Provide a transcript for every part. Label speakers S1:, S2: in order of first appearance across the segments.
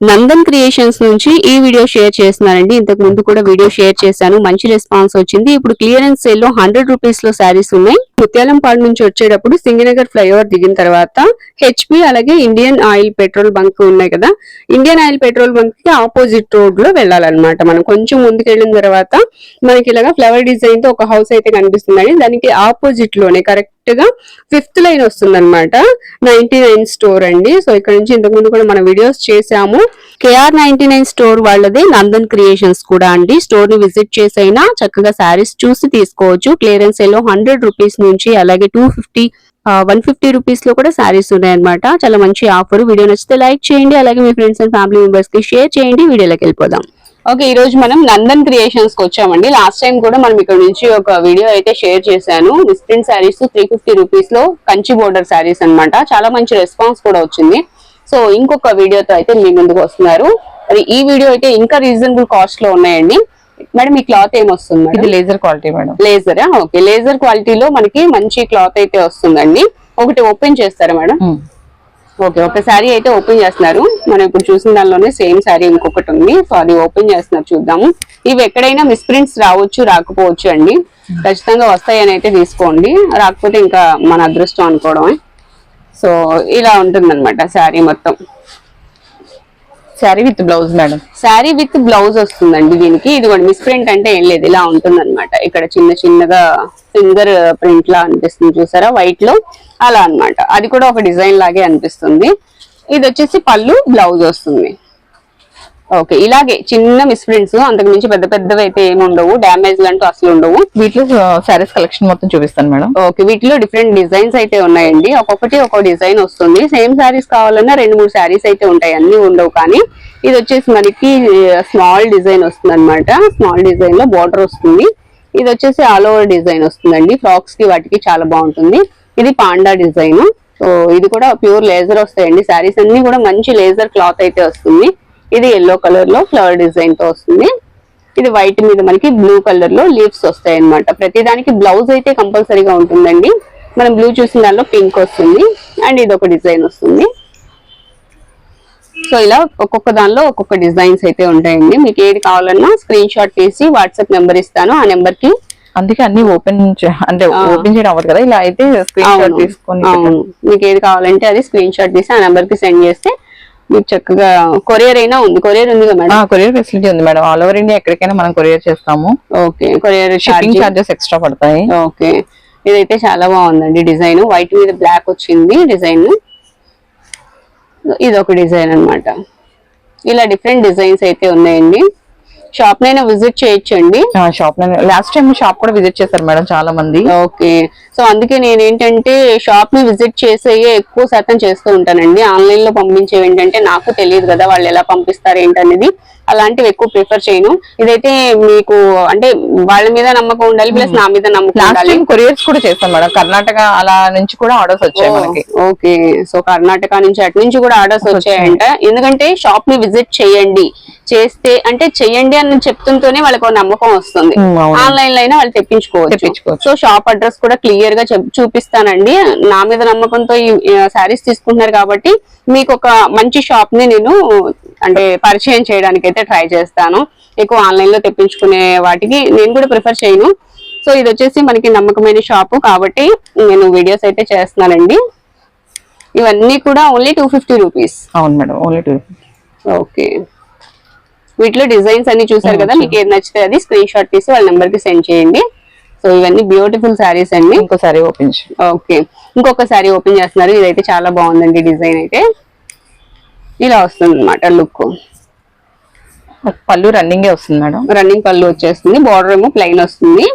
S1: Nandan creations నుంచి ఈ video share చేస్తున్నానండి ఇంతకు ముందు కూడా వీడియో షేర్ చేశాను. మంచి రెస్పాన్స్ వచ్చింది. ఇప్పుడు క్లియరెన్స్ సేల్లో హండ్రెడ్ రూపీస్లో శారీస్ ఉన్నాయి. ముత్యాలంపాడు నుంచి వచ్చేటప్పుడు సింగనగర్ ఫ్లైఓవర్ దిగిన తర్వాత హెచ్పి అలాగే ఇండియన్ ఆయిల్ పెట్రోల్ బంక్ ఉన్నాయి కదా. ఇండియన్ ఆయిల్ పెట్రోల్ బంక్కి ఆపోజిట్ రోడ్లో వెళ్ళాలన్నమాట మనం. కొంచెం ముందుకెళ్ళిన తర్వాత మనకి ఇలాగా ఫ్లవర్ డిజైన్తో ఒక హౌస్ అయితే కనిపిస్తుందండి. దానికి ఆపోజిట్లోనే కరెక్ట్గా ఫిఫ్త్ లైన్ వస్తుంది అనమాట నైన్టీ నైన్ స్టోర్ అండి. సో ఇక్కడ నుంచి ఇంతకు ముందు కూడా మన వీడియోస్ చేసాము కేఆర్ నైన్టీ నైన్ స్టోర్ వాళ్ళది నందన్ క్రియేషన్స్ కూడా అండి. స్టోర్ని విజిట్ చేసైనా చక్కగా శారీస్ చూసి తీసుకోవచ్చు. క్లియరెన్స్లో హండ్రెడ్ రూపీస్ నుంచి అలాగే టూ ఫిఫ్టీ వన్ ఫిఫ్టీ రూపీస్లో కూడా శారీస్ ఉన్నాయన్నమాట. చాలా మంచి ఆఫర్ వీడియో నచ్చితే లైక్ చేయండి. అలాగే మీ ఫ్రెండ్స్ అండ్ ఫ్యామిలీ మెంబర్స్కి షేర్ చేయండి. వీడియోలోకి వెళ్ళిపోదాం. ఓకే ఈ రోజు మనం నందన్ క్రియేషన్స్కి వచ్చామండి. లాస్ట్ టైం కూడా మనం ఇక్కడ నుంచి ఒక వీడియో అయితే షేర్ చేశాను. డిస్ప్రింట్ శారీస్ త్రీ ఫిఫ్టీ రూపీస్లో కంచి బోర్డర్ శారీస్ అనమాట చాలా మంచి రెస్పాన్స్ కూడా వచ్చింది. సో ఇంకొక వీడియోతో అయితే మీ ముందుకు వస్తున్నారు. మరి ఈ వీడియో అయితే ఇంకా రీజనబుల్ కాస్ట్లో ఉన్నాయండి. మేడం ఈ క్లాత్ ఏమొస్తుంది
S2: ఇది laser quality madam.
S1: Laser? Okay laser క్వాలిటీలో మనకి మంచి క్లాత్ అయితే వస్తుందండి. ఒకటి ఓపెన్ చేస్తారా మేడం? ఓకే ఒక శారీ అయితే ఓపెన్ చేస్తున్నారు. మనం ఇప్పుడు చూసిన దానిలోనే సేమ్ శారీ ఇంకొకటి ఉంది. సో అది ఓపెన్ చేస్తున్నారు చూద్దాము. ఇవి ఎక్కడైనా మిస్ప్రింట్స్ రావచ్చు రాకపోవచ్చు అండి. ఖచ్చితంగా వస్తాయని అయితే తీసుకోండి. రాకపోతే ఇంకా మన అదృష్టం అనుకోవడమే. సో ఇలా ఉంటుంది అనమాట శారీ మొత్తం.
S2: Sari with blouse madam
S1: sari with blouse వస్తుందండి దీనికి. ఇది కూడా మిస్ప్రింట్ అంటే ఏం లేదు ఇలా ఉంటుంది అనమాట ఇక్కడ చిన్న చిన్నగా ఫింగర్ ప్రింట్ లా అనిపిస్తుంది చూసారా? వైట్లో అలా అన్నమాట. అది కూడా ఒక డిజైన్ లాగే అనిపిస్తుంది. ఇది వచ్చేసి పళ్ళు బ్లౌజ్ వస్తుంది. ఓకే ఇలాగే చిన్న మిస్ప్రింట్స్ అంతకు మించి పెద్ద పెద్దవి అయితే ఏమి ఉండవు. డ్యామేజ్ అంటూ అసలు ఉండవు.
S2: వీటిలో శారీస్ కలెక్షన్ మొత్తం చూపిస్తాను మేడం.
S1: ఓకే వీటిలో డిఫరెంట్ డిజైన్స్ అయితే ఉన్నాయండి. ఒక్కొక్కటి ఒక్కో డిజైన్ వస్తుంది. సేమ్ శారీస్ కావాలన్నా రెండు మూడు శారీస్ అయితే ఉంటాయి. అన్ని ఉండవు కానీ ఇది వచ్చేసి మనకి స్మాల్ డిజైన్ వస్తుంది అనమాట స్మాల్ డిజైన్లో బార్డర్ వస్తుంది. ఇది వచ్చేసి ఆల్ ఓవర్ డిజైన్ వస్తుందండి. ఫ్రాక్స్కి వాటికి చాలా బాగుంటుంది. ఇది పాండా డిజైన్ సో ఇది కూడా ప్యూర్ లేజర్ వస్తాయండి. శారీస్ అన్ని కూడా మంచి లేజర్ క్లాత్ అయితే వస్తుంది. ఇది ఎల్లో కలర్లో ఫ్లవర్ డిజైన్తో వస్తుంది. ఇది వైట్ మీద మనకి బ్లూ కలర్లో లీవ్స్ వస్తాయి అనమాట ప్రతి దానికి బ్లౌజ్ అయితే కంపల్సరీగా ఉంటుందండి. మనం బ్లూ చూసిన దానిలో పింక్ వస్తుంది. అండ్ ఇది ఒక డిజైన్ వస్తుంది. సో ఇలా ఒక్కొక్క దానిలో ఒక్కొక్క డిజైన్స్ అయితే ఉంటాయండి. మీకు ఏది కావాలన్నా స్క్రీన్ షాట్ తీసి వాట్సాప్ నెంబర్ ఇస్తాను. ఆ నెంబర్కి
S2: అందుకే అన్ని ఓపెన్ అంటే. ఓపెన్ చేయడం అవ్వదు కదా. ఇలా అయితే స్క్రీన్ షాట్ తీసుకొని.
S1: మీకు ఏది కావాలంటే అది స్క్రీన్ షాట్ తీసి ఆ నెంబర్కి సెండ్ చేస్తే మీకు చక్కగా కొరియర్ అయినా ఉంది. కొరియర్ ఉంది మేడం?
S2: కొరియర్ ఫెసిలిటీ ఉంది మేడం. ఆల్ ఓవర్ ఇండియా ఎక్కడికైనా మనం కొరియర్ చేస్తాము.
S1: Okay. Courier
S2: shipping charges extra పడతాయి.
S1: ఓకే. ఇదైతే చాలా బాగుందండి డిజైన్. వైట్ మీద బ్లాక్ వచ్చింది డిజైన్. ఇది ఒక డిజైన్ అన్నమాట. ఇలా డిఫరెంట్ డిజైన్స్ అయితే ఉన్నాయండి. షాప్ నైనా విజిట్ చేయొచ్చండి?
S2: షాప్ లాస్ట్ టైం షాప్ కూడా విజిట్ చేశారు మేడం చాలా మంది
S1: ఓకే సో అందుకే నేను ఏంటంటే షాప్ని విజిట్ చేసే ఎక్కువ శాతం చేస్తూ ఉంటానండి. ఆన్లైన్లో పంపించేవి ఏంటంటే నాకు తెలియదు కదా వాళ్ళు ఎలా పంపిస్తారు ఏంటనేది అలాంటివి ఎక్కువ ప్రిఫర్ చేయను. ఇదైతే మీకు అంటే వాళ్ళ మీద నమ్మకం ఉండాలి ప్లస్ నా మీద నమ్మకం
S2: కొరియర్స్ కూడా చేస్తాం మేడం. కర్ణాటక అలా నుంచి కూడా ఆర్డర్స్ వచ్చాయి మనకి.
S1: ఓకే. సో కర్ణాటక నుంచి అటు నుంచి కూడా ఆర్డర్స్ వచ్చాయంట. ఎందుకంటే షాప్ని విజిట్ చేయండి. చేస్తే అంటే చెయ్యండి అని చెప్తుంటేనే వాళ్ళకి ఒక నమ్మకం వస్తుంది. ఆన్లైన్లో అయినా వాళ్ళు తెప్పించుకోవచ్చు. సో షాప్ అడ్రస్ కూడా క్లియర్గా చెప్- చూపిస్తానండి. నా మీద నమ్మకంతో ఈ శారీస్ తీసుకుంటున్నారు కాబట్టి మీకు ఒక మంచి షాప్ని నేను అంటే పరిచయం చేయడానికి అయితే ట్రై చేస్తాను. ఎక్కువ ఆన్లైన్లో తెప్పించుకునే వాటికి నేను కూడా ప్రిఫర్ చేయను. సో ఇది వచ్చేసి మనకి నమ్మకమైన షాపు కాబట్టి నేను వీడియోస్ అయితే చేస్తున్నానండి. ఇవన్నీ కూడా ఓన్లీ టూ ఫిఫ్టీ రూపీస్
S2: అవును మేడం ఓన్లీ టూ
S1: ఓకే. వీటిలో డిజైన్స్ అన్ని చూసారు కదా మీకు ఏది నచ్చితే అది స్క్రీన్ షాట్ తీసి వాళ్ళ నెంబర్కి సెండ్ చేయండి. సో ఇవన్నీ బ్యూటిఫుల్ శారీస్ అండి.
S2: ఇంకోసారి ఓపెన్
S1: ఓకే. ఇంకొక సారీ ఓపెన్ చేస్తున్నారు. ఇదైతే చాలా బాగుందండి డిజైన్ అయితే. ఇలా వస్తుంది అనమాట లుక్
S2: పళ్ళు రన్నింగే వస్తుంది మేడం.
S1: రన్నింగ్ పళ్ళు వచ్చేస్తుంది బార్డర్ ఏమో ప్లెయిన్ వస్తుంది.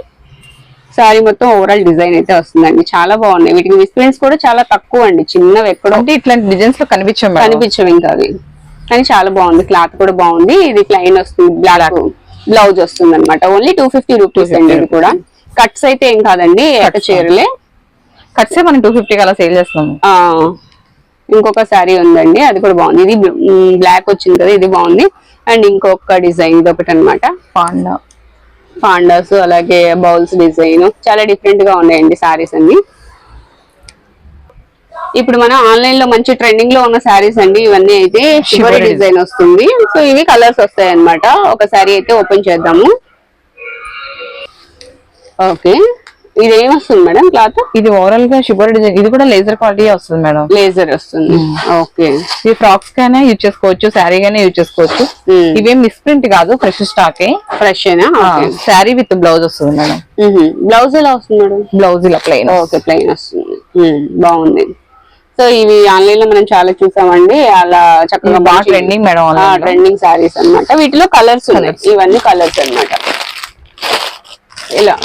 S1: సారీ మొత్తం ఓవరాల్ డిజైన్ అయితే వస్తుందండి. చాలా బాగున్నాయి. వీటికి మిస్ప్రింట్స్ కూడా చాలా తక్కువ అండి. చిన్నవి ఎక్కడో
S2: అంటే ఇట్లాంటి డిజైన్స్లో కనిపించాం
S1: కనిపించవు ఇంకా అవి. కానీ చాలా బాగుంది. క్లాత్ కూడా బాగుంది. ఇది ప్లెయిన్ వస్తుంది. బ్లాక్ బ్లౌజ్ వస్తుంది అనమాట ఓన్లీ టూ ఫిఫ్టీ రూపీస్ అండి ఇది కూడా. కట్స్ అయితే ఏం కాదండి ఏక చీరలే.
S2: కట్సే మనం టూ ఫిఫ్టీకి అలా సేల్ చేస్తున్నాము.
S1: ఆ. ఇంకొక శారీ ఉందండి అది కూడా బాగుంది. ఇది బ్లాక్ వచ్చింది కదా ఇది బాగుంది. అండ్ ఇంకొక డిజైన్ ఇది ఒకటి అనమాట
S2: పాండా.
S1: పాండాస్ అలాగే బౌల్స్ డిజైన్. చాలా డిఫరెంట్గా ఉన్నాయండి సారీస్ అన్ని. ఇప్పుడు మనం ఆన్లైన్లో మంచి ట్రెండింగ్లో ఉన్న శారీస్ అండి ఇవన్నీ అయితే షివరీ డిజైన్ వస్తుంది. సో ఇవి కలర్స్ వస్తాయి అన్నమాట ఒక శారీ అయితే ఓపెన్ చేద్దాము. ఓకే ఇది ఏం వస్తుంది మేడం క్లాత్?
S2: ఇది ఓవరాల్గా షిబోరి డిజైన్ ఇది కూడా లేజర్ క్వాలిటీ వస్తుంది మేడం.
S1: లేజర్ వస్తుంది. ఓకే
S2: ఇది ఫ్రాక్స్ కైనా యూజ్ చేసుకోవచ్చు శారీ గానే యూజ్ చేసుకోవచ్చు.
S1: Hmm.
S2: ఇవేం మిస్ప్రింట్ కాదు fresh stock
S1: fresh
S2: sari with blouse వస్తుంది మేడం.
S1: బ్లౌజ్ ఎలా వస్తుంది మేడం?
S2: బ్లౌజ్ ఇలా ప్లెయిన్
S1: ఓకే ప్లెయిన్ వస్తుంది. ఉమ్, బాగుంది. సో ఇవి ఆన్లైన్లో మనం చాలా చూసామండి. అలా చక్కగా
S2: ఇవి బాగా trending మేడం.
S1: ట్రెండింగ్ సారీస్ అన్నమాట. వీటిలో కలర్స్ ఉన్నాయి. ఇవన్నీ కలర్స్ అన్నమాట. ఇలా.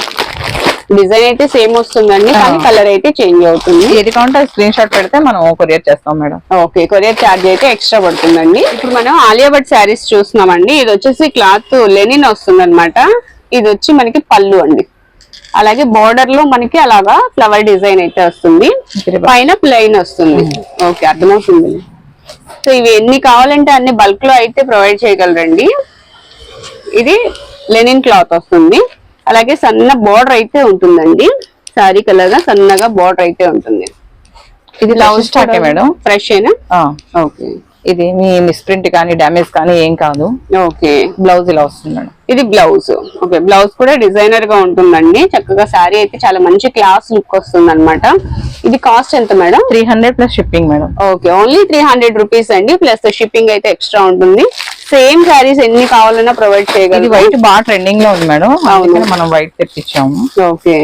S1: డిజైన్ అయితే సేమ్ వస్తుందండి కానీ కలర్ అయితే చేంజ్ అవుతుంది.
S2: ఏది కావాలంటే స్క్రీన్ షాట్ పెడితే మనం కొరియర్ చేస్తాం మేడం.
S1: ఓకే కొరియర్ ఛార్జ్ అయితే ఎక్స్ట్రా పడుతుందండి. ఇప్పుడు మనం ఆలియా భట్ శారీస్ చూస్తున్నామండి ఇది వచ్చేసి క్లాత్ లెనిన్ వస్తుంది అనమాట ఇది వచ్చి మనకి పళ్ళు అండి. అలాగే బోర్డర్లో మనకి అలాగా ఫ్లవర్ డిజైన్ అయితే వస్తుంది. పైన ప్లెయిన్ వస్తుంది. ఓకే అర్థమవుతుంది సో ఇవి ఎన్ని కావాలంటే అన్ని బల్క్లో అయితే ప్రొవైడ్ చేయగలరండి. ఇది లెనిన్ క్లాత్ వస్తుంది. అలాగే సన్న బోర్డర్ అయితే ఉంటుందండి. సారీ కలర్గా సన్నగా బోర్డర్ అయితే ఉంటుంది.
S2: ఇది బ్లౌజ్ స్టాక్ మేడం?
S1: ఫ్రెష్ అయినా ఓకే.
S2: ఇది మీ మిస్ప్రింట్ కానీ డ్యామేజ్ కానీ ఏం కాదు.
S1: ఓకే.
S2: బ్లౌజ్ ఇలా వస్తుంది మేడం.
S1: ఇది బ్లౌజ్ ఓకే బ్లౌజ్ కూడా డిజైనర్గా ఉంటుందండి. చక్కగా శారీ అయితే చాలా మంచి క్లాస్ లుక్ వస్తుంది అనమాట ఇది కాస్ట్ ఎంత madam?
S2: Three hundred plus shipping madam.
S1: Okay only three hundred rupees అండి. ప్లస్ షిప్పింగ్ అయితే ఎక్స్ట్రా ఉంటుంది. సేమ్ శారీస్ ఎన్ని కావాలన్నా ప్రొవైడ్
S2: ఇది
S1: చేయగలరు
S2: వైట్ బాగా ట్రెండింగ్లో ఉంది మేడం. మనం వైట్ తెప్పించాము.
S1: ఓకే.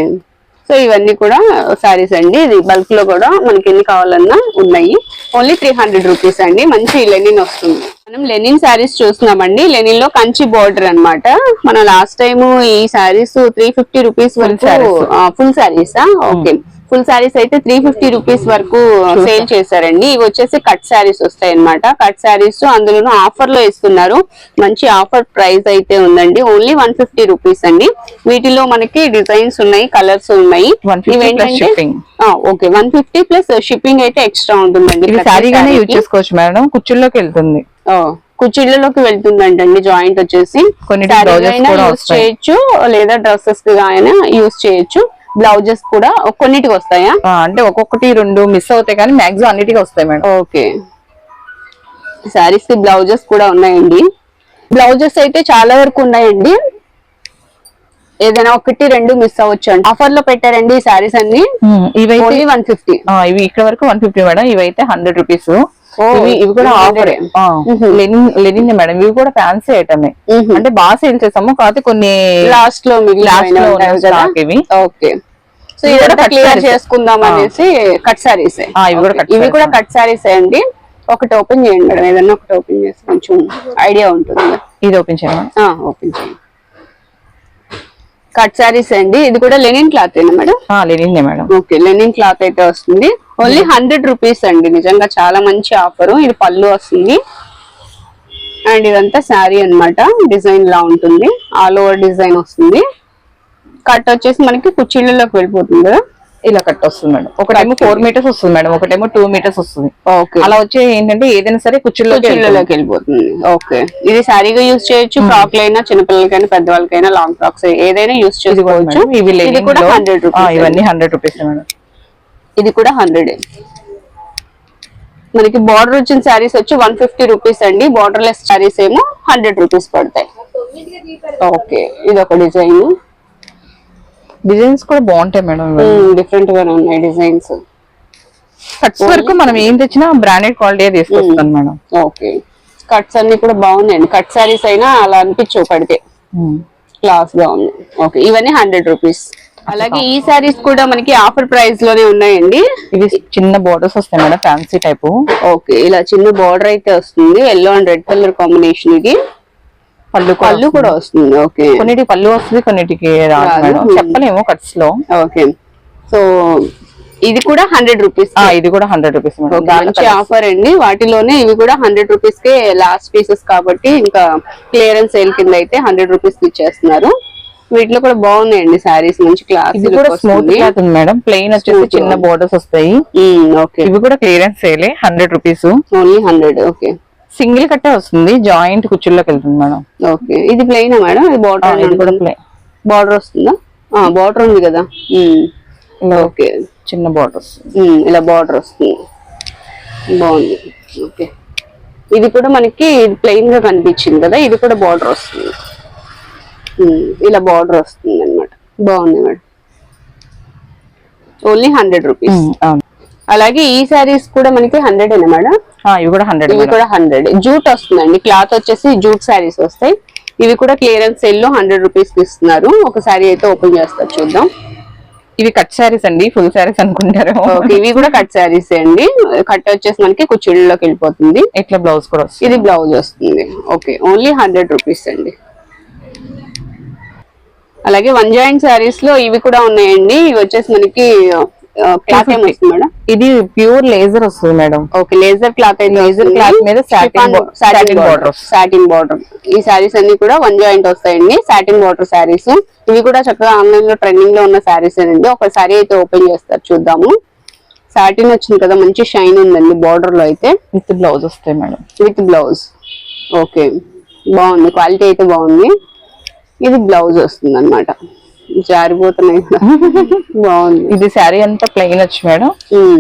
S1: సో ఇవన్నీ కూడా శారీస్ అండి. ఇది బల్క్లో కూడా మనకి ఎన్ని కావాలన్నా ఉన్నాయి. ఓన్లీ త్రీ హండ్రెడ్ రూపీస్ అండి. మంచి లెనిన్ వస్తుంది. మనం లెనిన్ శారీస్ చూస్తున్నామండి. లెనిన్లో కంచి బోర్డర్ అన్నమాట. మనం లాస్ట్ టైం ఈ శారీస్ త్రీ ఫిఫ్టీ రూపీస్ వరకు. ఫుల్ శారీసా? ఓకే. ఫుల్ శారీస్ అయితే త్రీ ఫిఫ్టీ రూపీస్ వరకు సేల్ చేశారండి. ఇవి వచ్చేసి కట్ శారీస్ వస్తాయి అన్నమాట కట్ శారీస్ అందులోనూ ఆఫర్లో ఇస్తున్నారు. మంచి ఆఫర్ ప్రైస్ అయితే ఉందండి. ఓన్లీ వన్ ఫిఫ్టీ రూపీస్ అండి. వీటిలో మనకి డిజైన్స్ ఉన్నాయి కలర్స్ ఉన్నాయి.
S2: 150 plus shipping.
S1: Okay one fifty plus shipping అయితే ఎక్స్ట్రా ఉంటుందండి
S2: శారీగానే యూజ్. చేసుకోవచ్చు మేడం. కుర్చీల్లోకి వెళ్తుంది.
S1: ఓ, కుచ్చిళ్ళలోకి వెళ్తుందంటండి జాయింట్ వచ్చేసి.
S2: కొన్ని వస్తాయి.
S1: చేయొచ్చు లేదా డ్రెస్సెస్కి యూస్ చేయొచ్చు. బ్లౌజెస్ కూడా కొన్నిటికి వస్తాయా?
S2: అంటే ఒక్కొక్కటి రెండు మిస్ అవుతాయి కానీ మాక్సిమం అన్నిటికీ వస్తాయి మేడం.
S1: ఓకే. శారీస్కి బ్లౌజెస్ కూడా ఉన్నాయండి. బ్లౌజెస్ అయితే చాలా వరకు ఉన్నాయండి. ఏదైనా ఒకటి రెండు మిస్ అవ్వచ్చు అండి. ఆఫర్లో పెట్టారండి ఈ శారీస్ అన్ని. ఓన్లీ వన్ ఫిఫ్టీ
S2: ఇవి ఇక్కడ వరకు వన్ ఫిఫ్టీ మేడం. ఇవైతే హండ్రెడ్ రూపీస్ ఇవి ఇవి కూడా ఆఫర్
S1: 100.
S2: Lenin Lenin madam. ఇవి కూడా ఫ్యాన్సీ ఐటమే. అంటే బాగా సేల్ చేసాము కాకపోతే కొన్ని
S1: లాస్ట్లో
S2: Last లో ఇవి.
S1: ఓకే. సో
S2: ఇవి కూడా
S1: క్లియర్. చేసుకుందాం. అనేసి కట్ సారీస్
S2: ఇవి. కూడా
S1: కట్ సారీస్ అండి. ఒకటి ఓపెన్ చేయండి మేడం. ఏదన్నా ఒకటి ఓపెన్ చేసి కొంచెం ఐడియా ఉంటుంది.
S2: ఇది ఓపెన్ చేయండి
S1: ఓపెన్ చేయండి. కట్ సారీస్ అండి. ఇది కూడా linen cloth madam?
S2: Linen madam.
S1: Okay linen cloth అయితే వస్తుంది. ఓన్లీ హండ్రెడ్ రూపీస్ అండి. నిజంగా చాలా మంచి ఆఫర్. ఇది పళ్ళు వస్తుంది. అండ్ ఇదంతా శారీ అన్నమాట. డిజైన్ లా ఉంటుంది. ఆల్ ఓవర్ డిజైన్ వస్తుంది. కట్ వచ్చేసి మనకి కుర్చీలలోకి వెళ్ళిపోతుంది. కదా
S2: ఇలా కట్ వస్తుంది మేడం ఒకటేమో ఫోర్ మీటర్స్ వస్తుంది మేడం ఒకటేమో టూ మీటర్స్ వస్తుంది.
S1: ఓకే.
S2: అలా వచ్చే ఏంటంటే ఏదైనా సరే కుర్చీలో
S1: కుర్చీలలోకి వెళ్ళిపోతుంది. ఓకే. ఇది శారీగా యూస్ చేయొచ్చు ఫ్రాక్ లైనా చిన్నపిల్లలకైనా పెద్దవాళ్ళకైనా లాంగ్ ఫ్రాక్స్ ఏదైనా యూస్ చేసుకోవచ్చు.
S2: ఇవి
S1: కూడా హండ్రెడ్ రూపీస్
S2: ఇవన్నీ హండ్రెడ్ రూపీస్ మేడం.
S1: ఇది కూడా హండ్రెడ్ మనకి బార్డర్ వచ్చిన శారీస్ వచ్చి వన్ ఫిఫ్టీ రూపీస్ అండి. బార్డర్ లెస్ శారీస్ ఏమో హండ్రెడ్ రూపీస్ పడతాయి. ఓకే. ఇది ఒక డిజైన్.
S2: డిజైన్స్ కూడా బాగుంటాయి మేడం
S1: డిఫరెంట్ గానే ఉన్నాయి డిజైన్స్.
S2: కట్స్ వరకు మనం ఏం తెచ్చినా బ్రాండెడ్ క్వాలిటీ తీసుకొస్తాను మేడం.
S1: ఓకే. కట్స్ అన్ని కూడా బాగున్నాయండి కట్ శారీస్ అయినా అలా అనిపించవు పడితే క్లాస్గా ఉంది. ఓకే ఇవన్నీ హండ్రెడ్ రూపీస్ అలాగే ఈ శారీస్ కూడా మనకి ఆఫర్ ప్రైస్లోనే ఉన్నాయండి.
S2: ఇవి చిన్న బోర్డర్స్ వస్తాయి మేడం ఫ్యాన్సీ టైపు
S1: ఓకే ఇలా చిన్న బార్డర్ అయితే వస్తుంది. Yellow and red colour combination ఇది.
S2: పళ్ళు
S1: పళ్ళు కూడా వస్తుంది. ఓకే.
S2: కొన్నిటికి పళ్ళు వస్తుంది కొన్నిటికి రాదు చెప్పలేము కట్స్లో
S1: ఓకే. సో ఇది కూడా హండ్రెడ్ రూపీస్
S2: ఇది కూడా హండ్రెడ్ రూపీస్
S1: మంచి ఆఫర్ అండి. వాటిలోనే ఇవి కూడా హండ్రెడ్ రూపీస్ కే లాస్ట్ పీసెస్ కాబట్టి ఇంకా క్లియరెన్స్ సేల్ కింద అయితే హండ్రెడ్ రూపీస్ ఇచ్చేస్తున్నారు. వీటిలో కూడా బాగున్నాయండి శారీస్ మంచి క్లాస్
S2: ఇది కూడా స్మూత్ క్లాత్ ఉంది మేడం. ప్లెయిన్ వచ్చేసి. చిన్న బోర్డర్స్ వస్తాయి.
S1: ఓకే.
S2: ఇవి కూడా clearance సేలే hundred rupees.
S1: Only hundred okay.
S2: Single కట్టే వస్తుంది జాయింట్ కుర్చీలోకి వెళ్తుంది మేడం.
S1: ఓకే ఇది ప్లెయిన్ మేడం? ఇది బార్డర్
S2: ఇది కూడా ప్లెయిన్
S1: బార్డర్ వస్తుందా? బార్డర్ ఉంది కదా.
S2: ఇలా
S1: ఓకే.
S2: చిన్న బోర్డర్స్
S1: ఉమ్, ఇలా బార్డర్ వస్తుంది. బాగుంది. ఓకే. ఇది కూడా మనకి ప్లెయిన్గా కనిపించింది కదా ఇది కూడా బార్డర్ వస్తుంది. ఇలా బార్డర్ వస్తుంది అనమాట బాగుంది మేడం. ఓన్లీ హండ్రెడ్ రూపీస్ అలాగే ఈ సారీస్ కూడా మనకి హండ్రెడ్ ఏనా మేడం?
S2: ఇవి కూడా హండ్రెడ్
S1: ఇవి కూడా హండ్రెడ్ జూట్ వస్తుందండి. క్లాత్ వచ్చేసి జూట్ శారీస్ వస్తాయి. ఇవి కూడా క్లియరెన్స్ సేల్లో హండ్రెడ్ రూపీస్ ఇస్తున్నారు. ఒక సారీ అయితే ఓపెన్ చేస్తారు చూద్దాం.
S2: ఇవి కట్ శారీస్ అండి. ఫుల్ శారీస్ అనుకుంటారు
S1: ఓకే ఇవి కూడా కట్ శారీస్ అండి. కట్ వచ్చేసి మనకి కుచ్చిళ్ళలోకి వెళ్ళిపోతుంది.
S2: ఇట్లా బ్లౌజ్ కూడా వస్తుంది?
S1: ఇది బ్లౌజ్ వస్తుంది. ఓకే ఓన్లీ హండ్రెడ్ రూపీస్ అండి. అలాగే వన్ జాయింట్ శారీస్లో ఇవి కూడా ఉన్నాయండి. ఇవి వచ్చేసి మనకి క్లాత్ ఏం వస్తుంది మేడం?
S2: ఇది ప్యూర్ లేజర్ వస్తుంది మేడం.
S1: ఓకే లేజర్ క్లాత్ అయితే
S2: Laser cloth మీద border. వస్తుంది.
S1: సాటిన్ బార్డర్ ఈ శారీస్ అన్ని కూడా వన్ జాయింట్ వస్తాయండి సాటిన్ బార్డర్ శారీస్ ఇవి కూడా చక్కగా ఆన్లైన్లో ట్రెండింగ్లో ఉన్న శారీస్ అండి. ఒక శారీ అయితే ఓపెన్ చేస్తారు చూద్దాము. సాటిన్ వచ్చింది కదా మంచి షైన్ ఉందండి బార్డర్లో అయితే.
S2: విత్ బ్లౌజ్ వస్తాయి మేడం.
S1: విత్ బ్లౌజ్ ఓకే బాగుంది క్వాలిటీ అయితే బాగుంది. ఇది బ్లౌజ్ వస్తుంది అనమాట జారిపోతున్నాయి. బాగుంది.
S2: ఇది శారీ అంతా ప్లెయిన్ వచ్చి మేడం.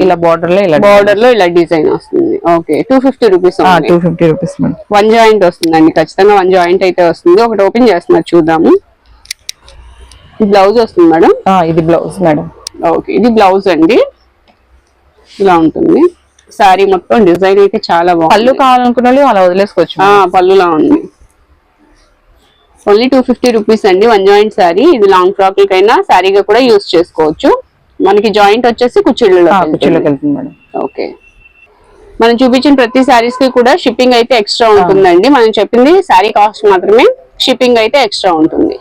S2: ఇలా బార్డర్లో ఇలా
S1: బార్డర్లో ఇలా డిజైన్ వస్తుంది. Okay two fifty rupees
S2: two fifty rupees madam.
S1: One joint వస్తుందండి ఖచ్చితంగా వన్ జాయింట్ అయితే వస్తుంది. ఒకటి ఓపెన్ చేస్తున్నారు చూద్దాము. బ్లౌజ్ వస్తుంది మేడం?
S2: ఇది బ్లౌజ్ మేడం.
S1: ఓకే ఇది బ్లౌజ్ అండి. ఇలా ఉంటుంది. సారీ మొత్తం డిజైన్ అయితే చాలా
S2: పళ్ళు
S1: బాగుంది
S2: కావాలనుకున్న వాళ్ళు అలా వదిలేసుకోవచ్చు
S1: పళ్ళులా ఉంది. ఓన్లీ టూ ఫిఫ్టీ రూపీస్ అండి వన్ జాయింట్ శారీ ఇది లాంగ్ ఫ్రాక్ కైనా శారీగా కూడా యూస్ చేసుకోవచ్చు. మనకి జాయింట్ వచ్చేసి కుచ్చిళ్ళలో
S2: వెళ్తుంది. మేడం.
S1: ఓకే మనం చూపించిన ప్రతి శారీస్కి కూడా షిప్పింగ్ అయితే ఎక్స్ట్రా ఉంటుందండి. మనం చెప్పింది శారీ కాస్ట్ మాత్రమే షిప్పింగ్ అయితే ఎక్స్ట్రా ఉంటుంది.